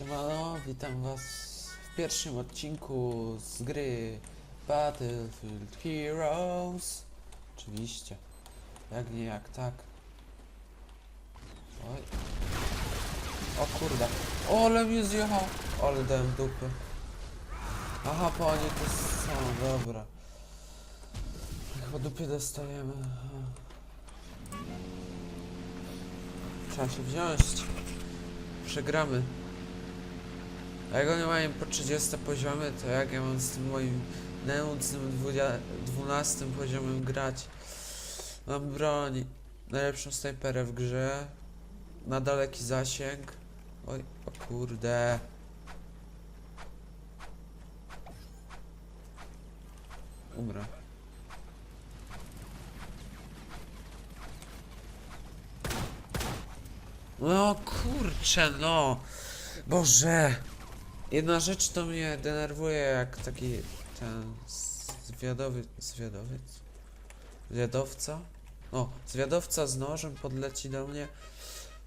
Siemano, witam was w pierwszym odcinku z gry Battlefield Heroes. Oczywiście. Jak nie, jak tak. Oj. O kurde. O, ale mnie zjechał. Ale dałem dupy. Aha, po nie to są, dobra. Chyba dupy dostajemy. Trzeba się wziąć. Przegramy. A jak oni mają po 30 poziomy, to jak ja mam z tym moim nędznym 20 12 poziomem grać? Mam broń, najlepszą snajperę w grze, na daleki zasięg. Oj, o kurde. Umrę. No kurczę, no. Boże. Jedna rzecz to mnie denerwuje, jak taki ten zwiadowy, zwiadowiec? Zwiadowca? O, zwiadowca z nożem podleci do mnie.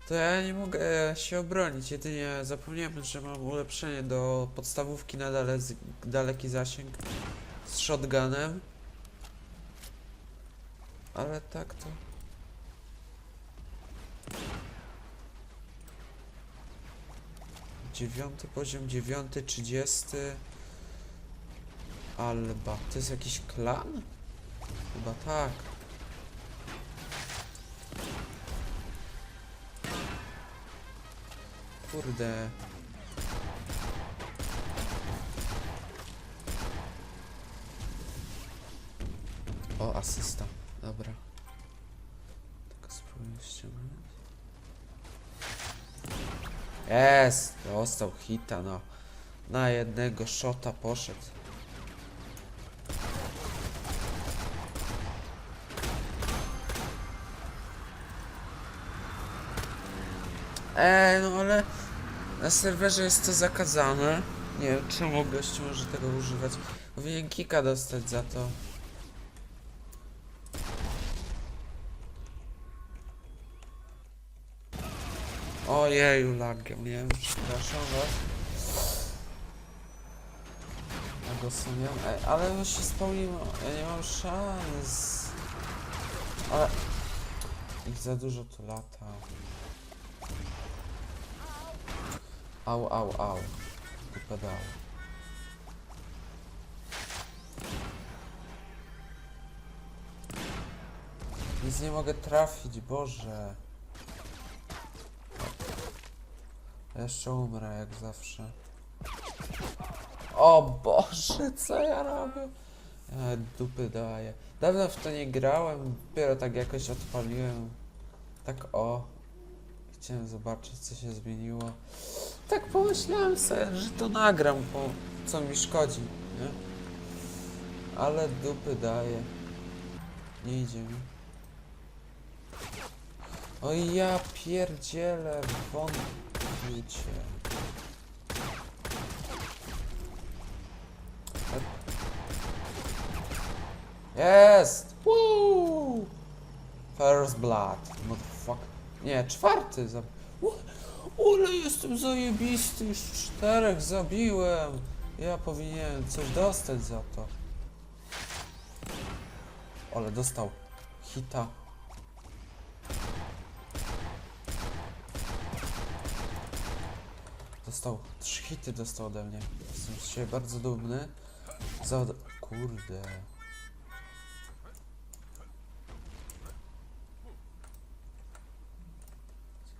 To ja nie mogę się obronić, jedynie zapomniałem, że mam ulepszenie do podstawówki na dale, daleki zasięg z shotgunem. Ale tak to... Dziewiąty poziom, dziewiąty, trzydziesty. Alba. To jest jakiś klan? Chyba tak. Kurde. O, asysta. Dobra. Tak spróbuję ściągnąć. Jest! Dostał hita, no. Na jednego shota poszedł. Eee, no ale na serwerze jest to zakazane. Nie wiem, czemu gość może tego używać. Powinien kika dostać za to. Ojeju, lagiem, nie wiem, przepraszam was. Ja go Ej, ale już się spełniło, ja nie mam szans. Ale... Ich za dużo tu lata. Au, au, au. Wypadało. Nic nie mogę trafić, Boże. Jeszcze umrę, jak zawsze. O Boże, co ja robię? E, dupy daję. Dawno w to nie grałem, dopiero tak jakoś odpaliłem. Tak o. Chciałem zobaczyć, co się zmieniło. Tak pomyślałem sobie, że to nagram, bo co mi szkodzi, nie? Ale dupy daję. Nie idzie mi. Oj ja pierdzielę, Jest! Woo! First blood. Motherfuck. Nie, czwarty za... O, Ale jestem zajebisty, już czterech zabiłem. Ja powinienem coś dostać za to. Ale dostał hita. Dostał, trzy hity dostał ode mnie. Jestem z siebie bardzo dumny. Za... Kurde.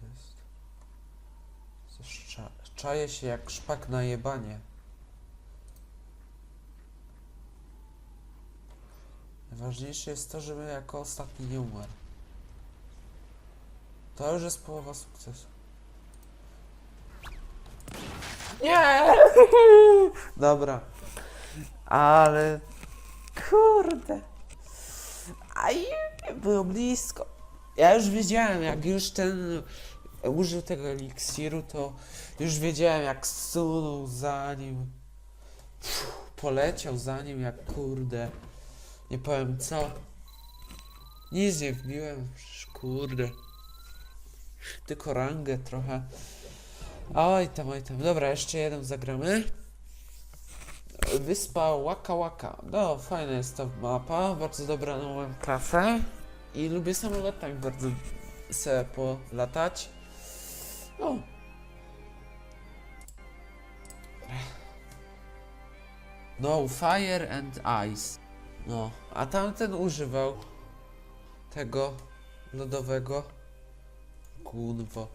Jest? Coś cza... Czaje się jak szpak na jebanie. Najważniejsze jest to, żeby jako ostatni nie umarł. To już jest połowa sukcesu. Nie! Dobra. Ale... Kurde. Aj, było blisko. Ja już wiedziałem, jak już ten użył tego eliksiru, to już wiedziałem, jak zsunął za nim. Pff, poleciał za nim, jak kurde. Nie powiem co. Nic nie wbiłem, kurde. Tylko rangę trochę. Oj tam, oj tam. Dobra, jeszcze jeden zagramy. Wyspa Waka Waka. No, fajna jest ta mapa, bardzo dobra na moją klasę. I lubię samolotami bardzo se polatać. O. No, fire and ice. No, a tamten używał tego lodowego. Gunwo.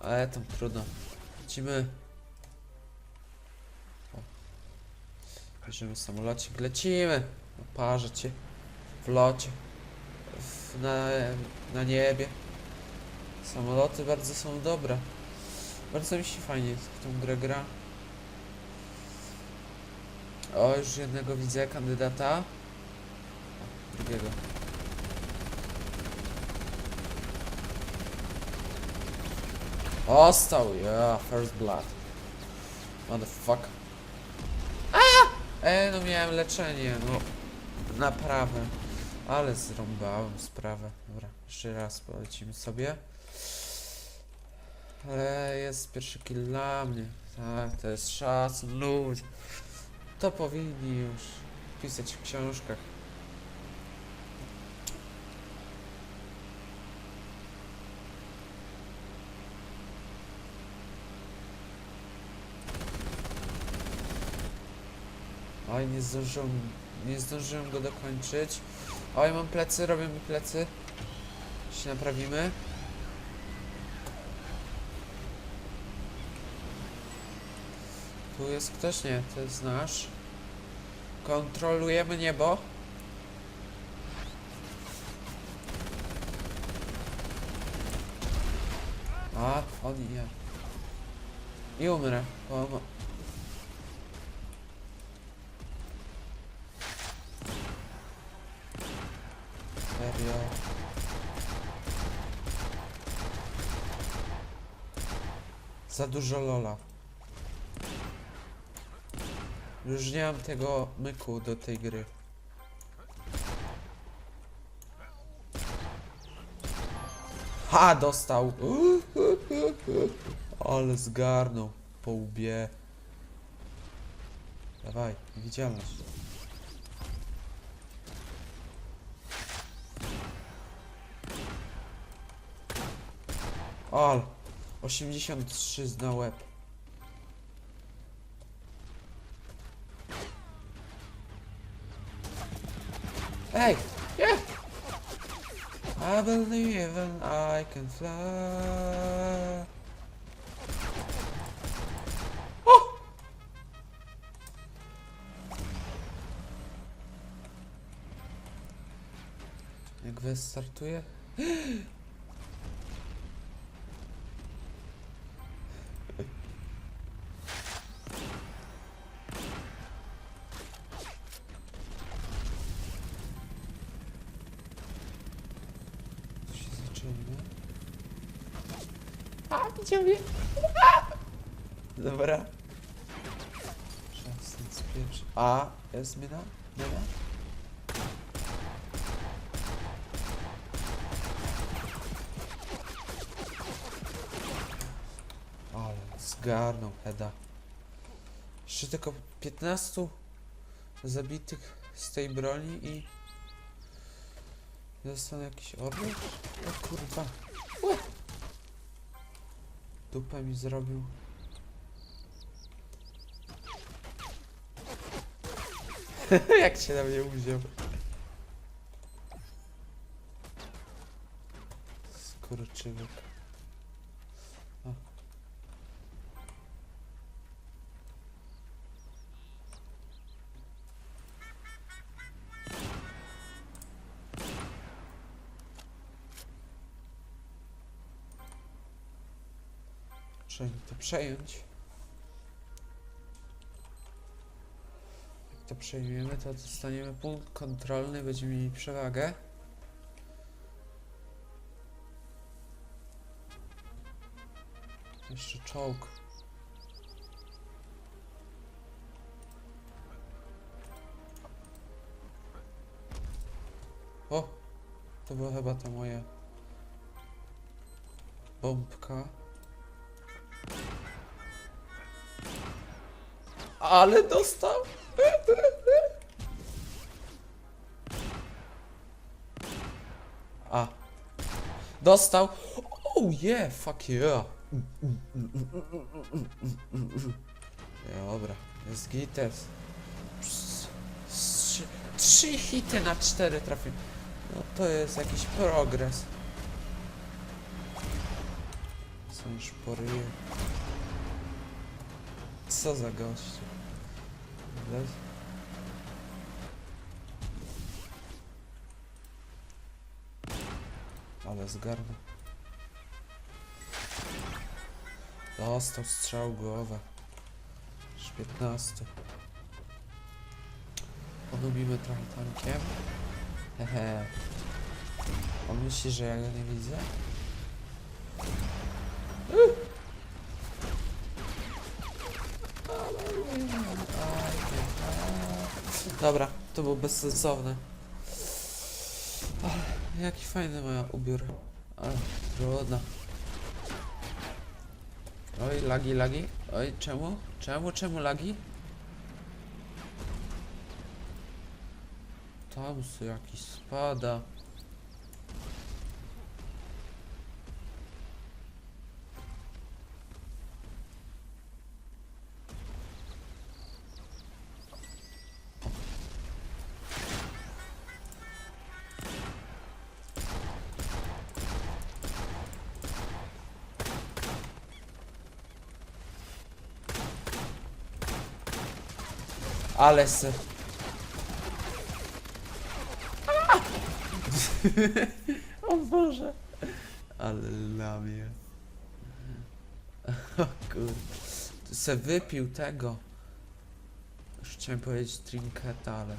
Ale tam trudno. Lecimy. O. Bierzemy samolocik, lecimy. Na parze cię. W locie. W, na, na niebie. Samoloty bardzo są dobre. Bardzo mi się fajnie w tą grę gra. O, już jednego widzę kandydata. O, drugiego. Ostał, yeah, first blood. Motherfucker. A! E, no miałem leczenie, no. Naprawę. Ale zrąbałem sprawę. Dobra, jeszcze raz polecimy sobie. Ale jest pierwszy kill dla mnie. Tak, to jest szacun, ludzie. To powinni już pisać w książkach. Oj, nie zdążyłem, nie zdążyłem go dokończyć. Oj, mam plecy, robią mi plecy. Się naprawimy. Tu jest ktoś? Nie, to jest nasz. Kontrolujemy niebo. A, on ja. I umrę. Bo Za dużo lola. Już nie mam tego myku do tej gry. Ha, dostał. Ale zgarnął po łbie. Dawaj, widzialność. Al, 83 na łeb. Hey, yeah. I believe and I can fly. Jak wystartuje? jest zmiana? Zmiana? Ale zgarnął Heda. Jeszcze tylko 15 zabitych z tej broni i dostanę jakiś order? O kurwa. Łe! Dupę mi zrobił. Jak się na mnie uwziął. Skurczywyk. O. Trzeba to przejąć. To przejmiemy, to dostaniemy punkt kontrolny, będziemy mieli przewagę. Jeszcze czołg. O! To była chyba ta moja bombka. Ale dostał! Dostał! Oh yeah, fuck yeah! Dobra, jest gites. Trzy, trzy hity na cztery trafiłem. No to jest jakiś progres. Już poryje. Co za gość. Ale zgarnął. Dostał strzał głowę. Już 15. Polubimy trochę tankiem. Hehe. On myśli, że ja go nie widzę? Dobra, to było bezsensowne. Jaki fajny ma ubiór. Ale trudno. Oj, lagi, lagi. Oj, czemu? Czemu, czemu lagi? Tam jakiś spada. Ale se. o Boże. Ale lamie. O kur... Tu se wypił tego. Już chciałem powiedzieć trinketa, ale...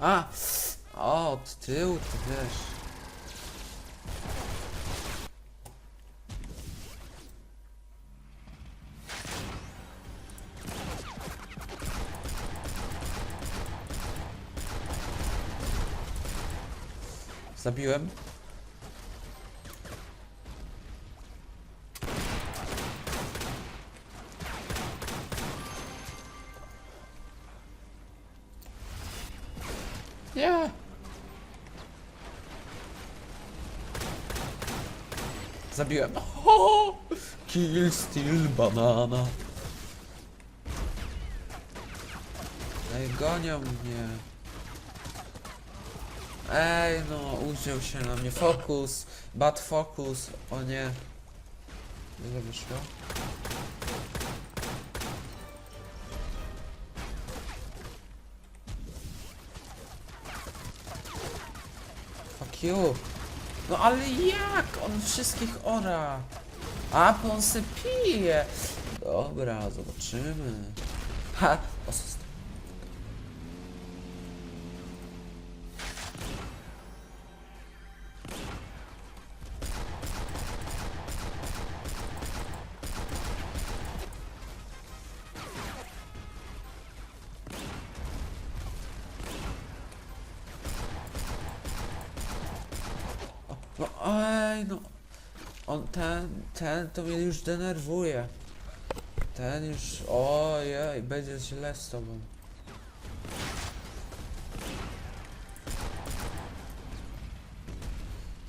A! O, od tyłu ty wiesz. Zabiłem. Zabiłem. Ho! Kill still banana. Ej, gonią mnie. Ej, no, uwziął się na mnie. Fokus. Bad focus. O nie. Ile wyszło? Fuck you. No ale jak? On wszystkich ora. A, bo on se pije. Dobra, zobaczymy. Ha! To mnie już denerwuje. Ten już, ojej, będzie źle z tobą.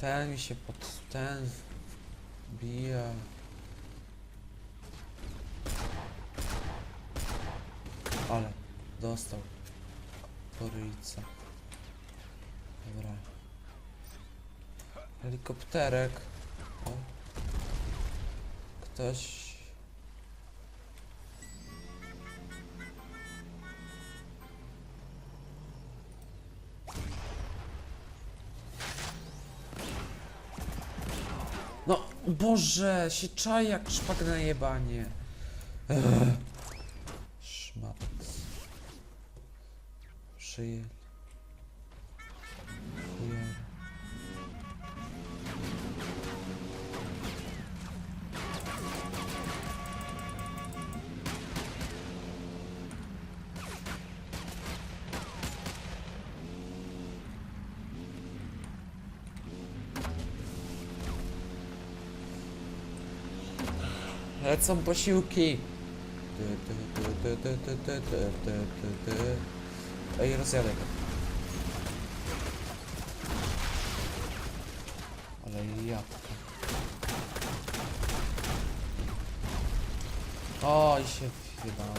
Ten mi się pod, ten bija. Ale, dostał. Sporyjca. Dobra. Helikopterek. O. Ktoś... No, Boże, się czai jak szpak na jebanie. Ech. Lecą posiłki. Ej, rozjadę go. Ale jabłka. Oj, się wjebało.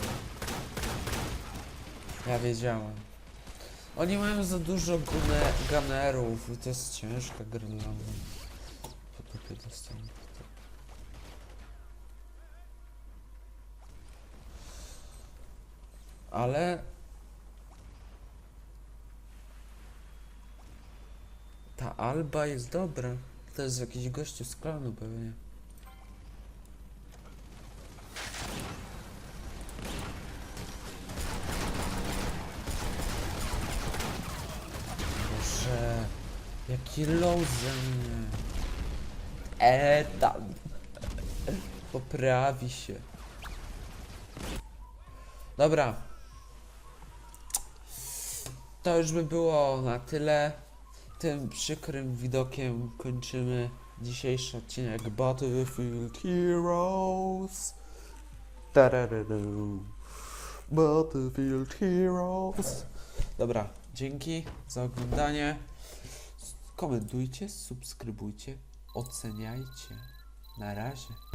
Ja wiedziałem. Oni mają za dużo gunnerów i to jest ciężka gra dla mnie. Po dostanę. Ale ta Alba jest dobra. To jest jakiś gościu z klanu pewnie. Boże, jaki low ze mnie. E, tam. Poprawi się. Dobra. To już by było na tyle. Tym przykrym widokiem kończymy dzisiejszy odcinek Battlefield Heroes. Tararadu. Battlefield Heroes. Dobra, dzięki za oglądanie. Komentujcie, subskrybujcie, oceniajcie. Na razie.